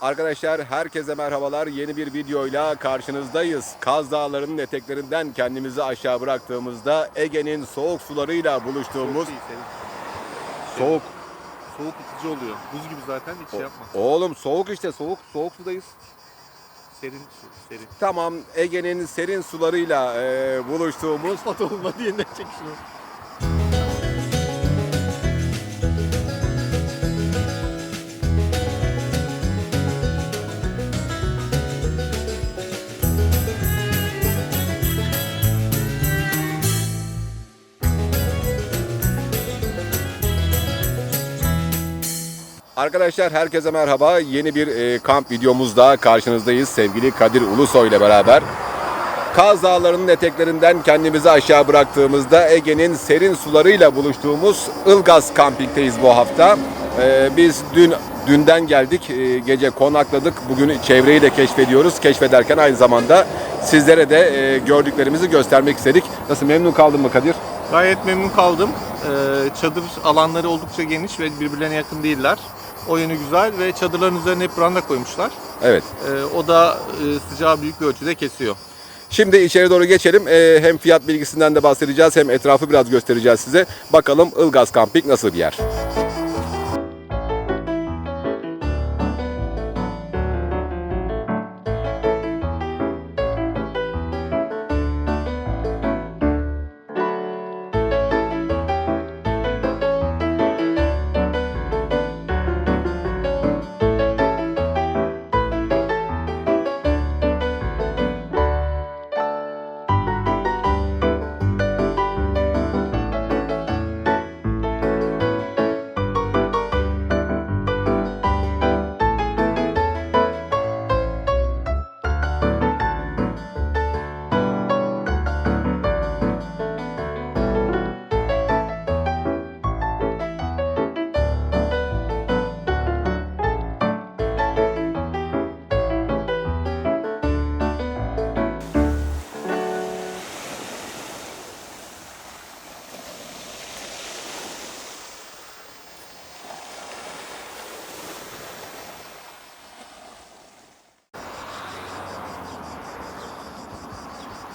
Arkadaşlar herkese merhabalar. Yeni bir videoyla karşınızdayız. Kaz Dağları'nın eteklerinden kendimizi aşağı bıraktığımızda Ege'nin soğuk sularıyla buluştuğumuz iyi serin. soğuk. Soğuk itici oluyor. Buz gibi zaten hiç şey yapma. Oğlum soğuk işte soğuk soğuk sudayız. Serin su, serin. Tamam Ege'nin serin sularıyla e, buluştuğumuz Foto olmadı yeniden çek şunu. Arkadaşlar herkese merhaba. Yeni bir e, kamp videomuzda karşınızdayız. Sevgili Kadir Ulusoy ile beraber. Kaz Dağları'nın eteklerinden kendimizi aşağı bıraktığımızda Ege'nin serin sularıyla buluştuğumuz Ilgaz kampingteyiz bu hafta. E, biz dün dünden geldik. E, gece konakladık. Bugün çevreyi de keşfediyoruz. Keşfederken aynı zamanda sizlere de e, gördüklerimizi göstermek istedik. Nasıl memnun kaldın mı Kadir? Gayet memnun kaldım. Ee, çadır alanları oldukça geniş ve birbirlerine yakın değiller. O yönü güzel ve çadırların üzerine hep branda koymuşlar. Evet. Ee, o da e, sıcağı büyük bir ölçüde kesiyor. Şimdi içeri doğru geçelim. Ee, hem fiyat bilgisinden de bahsedeceğiz hem etrafı biraz göstereceğiz size. Bakalım Ilgaz Camping nasıl bir yer?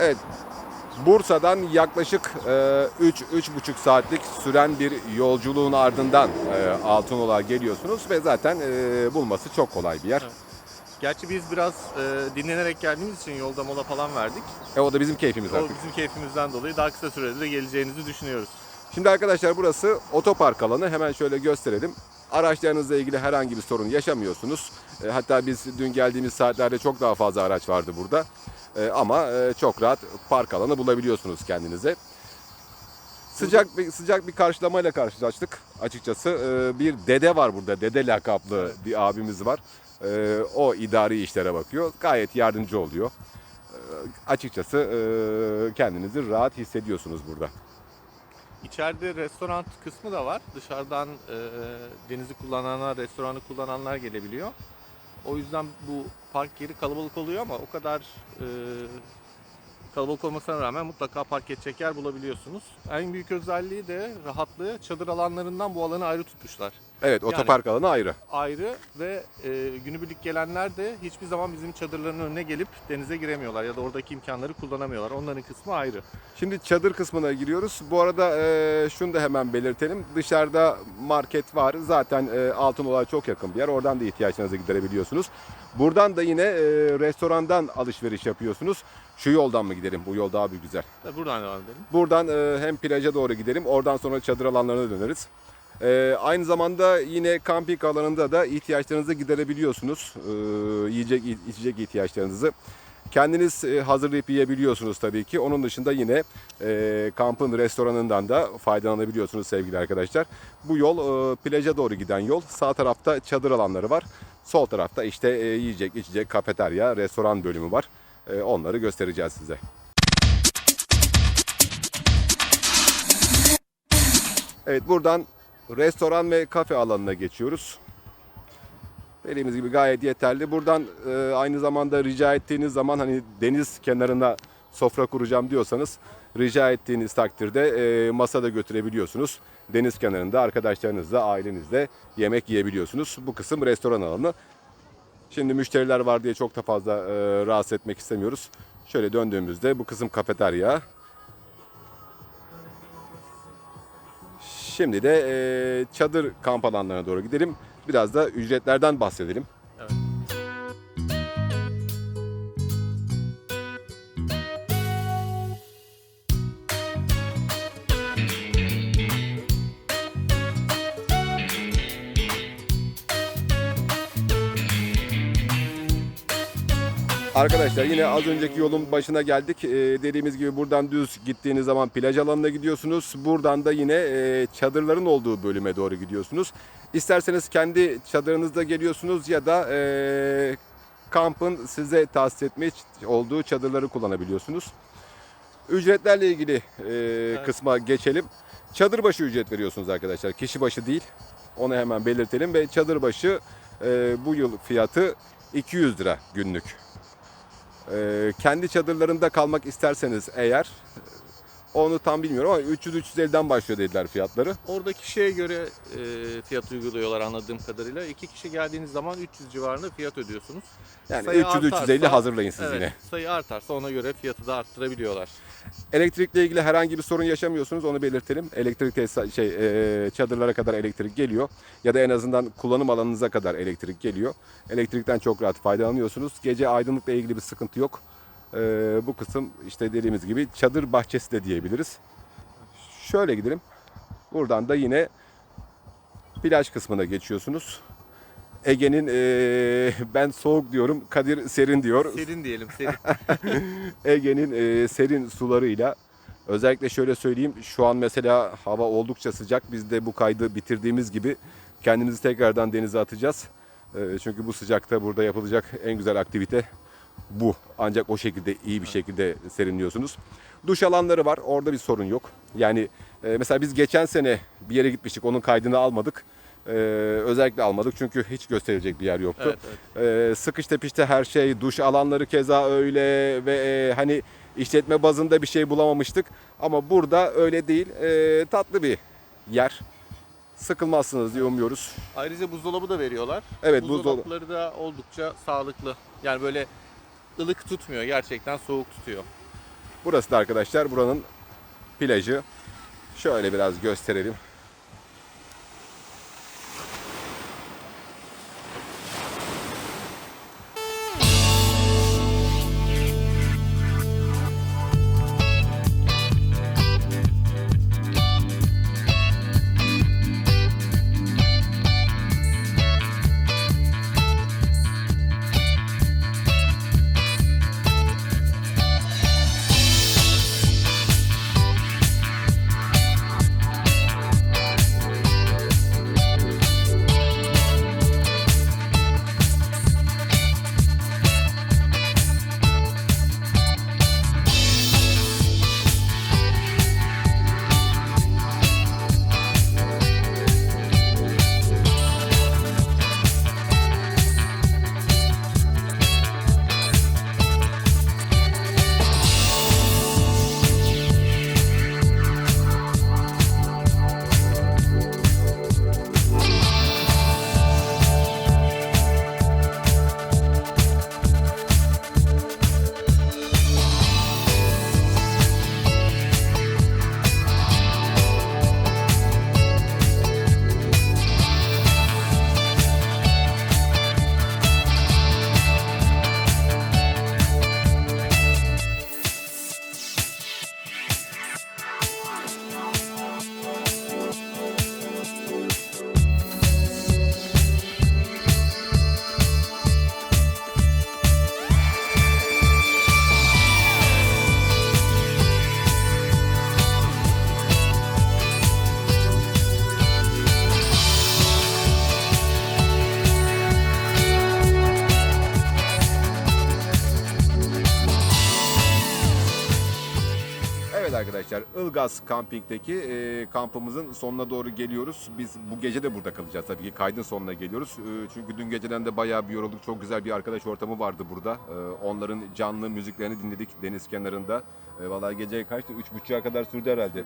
Evet. Bursa'dan yaklaşık 3-3,5 saatlik süren bir yolculuğun ardından e, Altınoluk'a geliyorsunuz ve zaten e, bulması çok kolay bir yer. Evet. Gerçi biz biraz e, dinlenerek geldiğimiz için yolda mola falan verdik. E, o da bizim keyfimiz O artık. bizim keyfimizden dolayı daha kısa sürede de geleceğinizi düşünüyoruz. Şimdi arkadaşlar burası otopark alanı. Hemen şöyle gösterelim. Araçlarınızla ilgili herhangi bir sorun yaşamıyorsunuz. E, Hatta biz dün geldiğimiz saatlerde çok daha fazla araç vardı burada. E, Ama e, çok rahat park alanı bulabiliyorsunuz kendinize. Sıcak bir sıcak bir karşılamayla karşılaştık açıkçası. E, Bir dede var burada. Dede lakaplı bir abimiz var. E, O idari işlere bakıyor. Gayet yardımcı oluyor. E, Açıkçası e, kendinizi rahat hissediyorsunuz burada. İçeride restoran kısmı da var. Dışarıdan e, denizi kullananlar, restoranı kullananlar gelebiliyor. O yüzden bu park yeri kalabalık oluyor ama o kadar e, kalabalık olmasına rağmen mutlaka park edecek yer bulabiliyorsunuz. En büyük özelliği de rahatlığı. Çadır alanlarından bu alanı ayrı tutmuşlar. Evet otopark alanı ayrı. Ayrı ve e, günübirlik gelenler de hiçbir zaman bizim çadırların önüne gelip denize giremiyorlar ya da oradaki imkanları kullanamıyorlar. Onların kısmı ayrı. Şimdi çadır kısmına giriyoruz. Bu arada e, şunu da hemen belirtelim. Dışarıda market var. Zaten e, Altınoluk'a çok yakın bir yer. Oradan da ihtiyaçlarınızı giderebiliyorsunuz. Buradan da yine e, restorandan alışveriş yapıyorsunuz. Şu yoldan mı gidelim? Bu yol daha bir güzel. Buradan devam edelim. Buradan e, hem plaja doğru gidelim. Oradan sonra çadır alanlarına döneriz. E, aynı zamanda yine kamping alanında da ihtiyaçlarınızı giderebiliyorsunuz. E, yiyecek, içecek ihtiyaçlarınızı. Kendiniz e, hazırlayıp yiyebiliyorsunuz tabii ki. Onun dışında yine e, kampın restoranından da faydalanabiliyorsunuz sevgili arkadaşlar. Bu yol e, plaja doğru giden yol. Sağ tarafta çadır alanları var. Sol tarafta işte e, yiyecek, içecek, kafeterya, restoran bölümü var. E, onları göstereceğiz size. Evet buradan restoran ve kafe alanına geçiyoruz. Dediğimiz gibi gayet yeterli. Buradan e, aynı zamanda rica ettiğiniz zaman hani deniz kenarına sofra kuracağım diyorsanız rica ettiğiniz takdirde e, masa da götürebiliyorsunuz. Deniz kenarında arkadaşlarınızla, ailenizle yemek yiyebiliyorsunuz. Bu kısım restoran alanı. Şimdi müşteriler var diye çok da fazla e, rahatsız etmek istemiyoruz. Şöyle döndüğümüzde bu kısım kafeterya. Şimdi de e, çadır kamp alanlarına doğru gidelim. Biraz da ücretlerden bahsedelim. Arkadaşlar yine az önceki yolun başına geldik. Ee, dediğimiz gibi buradan düz gittiğiniz zaman plaj alanına gidiyorsunuz. Buradan da yine e, çadırların olduğu bölüme doğru gidiyorsunuz. İsterseniz kendi çadırınızda geliyorsunuz ya da e, kampın size tahsis etmiş olduğu çadırları kullanabiliyorsunuz. Ücretlerle ilgili e, kısma geçelim. Çadır başı ücret veriyorsunuz arkadaşlar. Kişi başı değil. Onu hemen belirtelim ve çadır başı e, bu yıl fiyatı 200 lira günlük. Ee, kendi çadırlarında kalmak isterseniz eğer onu tam bilmiyorum ama 300-350'den başlıyor dediler fiyatları. Orada kişiye göre e, fiyat uyguluyorlar anladığım kadarıyla. İki kişi geldiğiniz zaman 300 civarında fiyat ödüyorsunuz. Yani Sayı 300-350 artarsa- hazırlayın siz evet, yine. Sayı artarsa ona göre fiyatı da arttırabiliyorlar. Elektrikle ilgili herhangi bir sorun yaşamıyorsunuz onu belirtelim. Elektrik tesisa- şey e, çadırlara kadar elektrik geliyor ya da en azından kullanım alanınıza kadar elektrik geliyor. Elektrikten çok rahat faydalanıyorsunuz. Gece aydınlıkla ilgili bir sıkıntı yok. E, bu kısım işte dediğimiz gibi çadır bahçesi de diyebiliriz. Şöyle gidelim. Buradan da yine plaj kısmına geçiyorsunuz. Ege'nin e, ben soğuk diyorum, Kadir serin diyor. Serin diyelim serin. Ege'nin e, serin sularıyla özellikle şöyle söyleyeyim şu an mesela hava oldukça sıcak biz de bu kaydı bitirdiğimiz gibi kendimizi tekrardan denize atacağız. E, çünkü bu sıcakta burada yapılacak en güzel aktivite bu. Ancak o şekilde iyi bir şekilde serinliyorsunuz. Duş alanları var orada bir sorun yok. Yani e, mesela biz geçen sene bir yere gitmiştik onun kaydını almadık. E, özellikle almadık çünkü hiç gösterilecek bir yer yoktu. evet, evet. Ee, sıkış tepişte her şey, duş alanları keza öyle ve e, hani işletme bazında bir şey bulamamıştık. Ama burada öyle değil. Ee, tatlı bir yer. Sıkılmazsınız diye umuyoruz. Ayrıca buzdolabı da veriyorlar. Evet buzdolabı. Buzdolapları da oldukça sağlıklı. Yani böyle ılık tutmuyor. Gerçekten soğuk tutuyor. Burası da arkadaşlar buranın plajı. Şöyle biraz gösterelim. Arkadaşlar Ilgaz Camping'deki e, kampımızın sonuna doğru geliyoruz. Biz bu gece de burada kalacağız tabii ki kaydın sonuna geliyoruz. E, çünkü dün geceden de bayağı bir yorulduk. Çok güzel bir arkadaş ortamı vardı burada. E, onların canlı müziklerini dinledik deniz kenarında. E, vallahi gece kaçtı? 3.30'a kadar sürdü herhalde.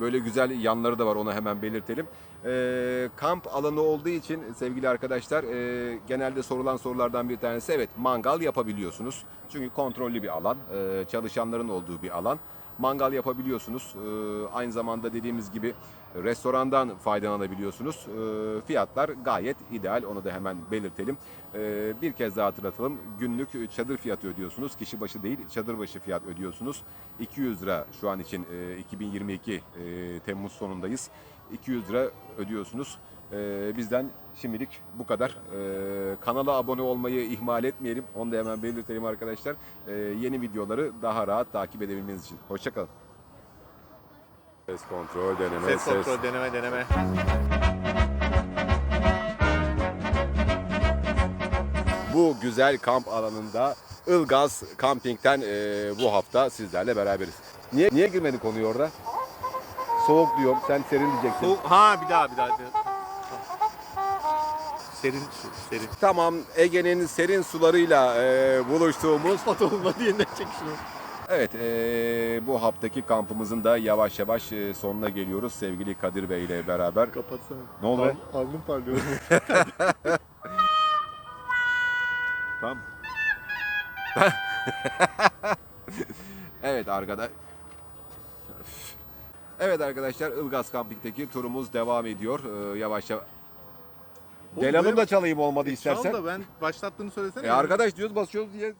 Böyle güzel yanları da var onu hemen belirtelim. E, kamp alanı olduğu için sevgili arkadaşlar e, genelde sorulan sorulardan bir tanesi evet mangal yapabiliyorsunuz. Çünkü kontrollü bir alan, e, çalışanların olduğu bir alan. Mangal yapabiliyorsunuz. E, aynı zamanda dediğimiz gibi restorandan faydalanabiliyorsunuz. E, fiyatlar gayet ideal onu da hemen belirtelim. E, bir kez daha hatırlatalım. Günlük çadır fiyatı ödüyorsunuz. Kişi başı değil çadır başı fiyat ödüyorsunuz. 200 lira şu an için e, 2022 e, Temmuz sonundayız. 200 lira ödüyorsunuz. Ee, bizden şimdilik bu kadar. Ee, kanala abone olmayı ihmal etmeyelim. Onu da hemen belirtelim arkadaşlar. Ee, yeni videoları daha rahat takip edebilmeniz için. Hoşçakalın. Ses kontrol deneme Ses kontrol deneme deneme. Bu güzel kamp alanında Ilgaz Camping'den e, bu hafta sizlerle beraberiz. Niye niye girmedin konuyu orada? Soğuk diyorum. Sen serin diyeceksin. Soğuk- Ha bir daha bir daha. Serin su, serin. Tamam Ege'nin serin sularıyla e, buluştuğumuz Pat olmadı yeniden çek şunu. Evet, eee, bu haftaki kampımızın da yavaş yavaş eee, sonuna geliyoruz sevgili Kadir Bey ile beraber. Kapatsana. Ne oldu be? Al- Alnım parlıyor. Tamam. evet arkadaş. Evet arkadaşlar Ilgaz Camping'deki turumuz devam ediyor. Eee, yavaş yavaş. Gel hanım da çalayım olmadı istersen. Çal da ben başlattığını söylesene. E arkadaş diyoruz basıyoruz diye.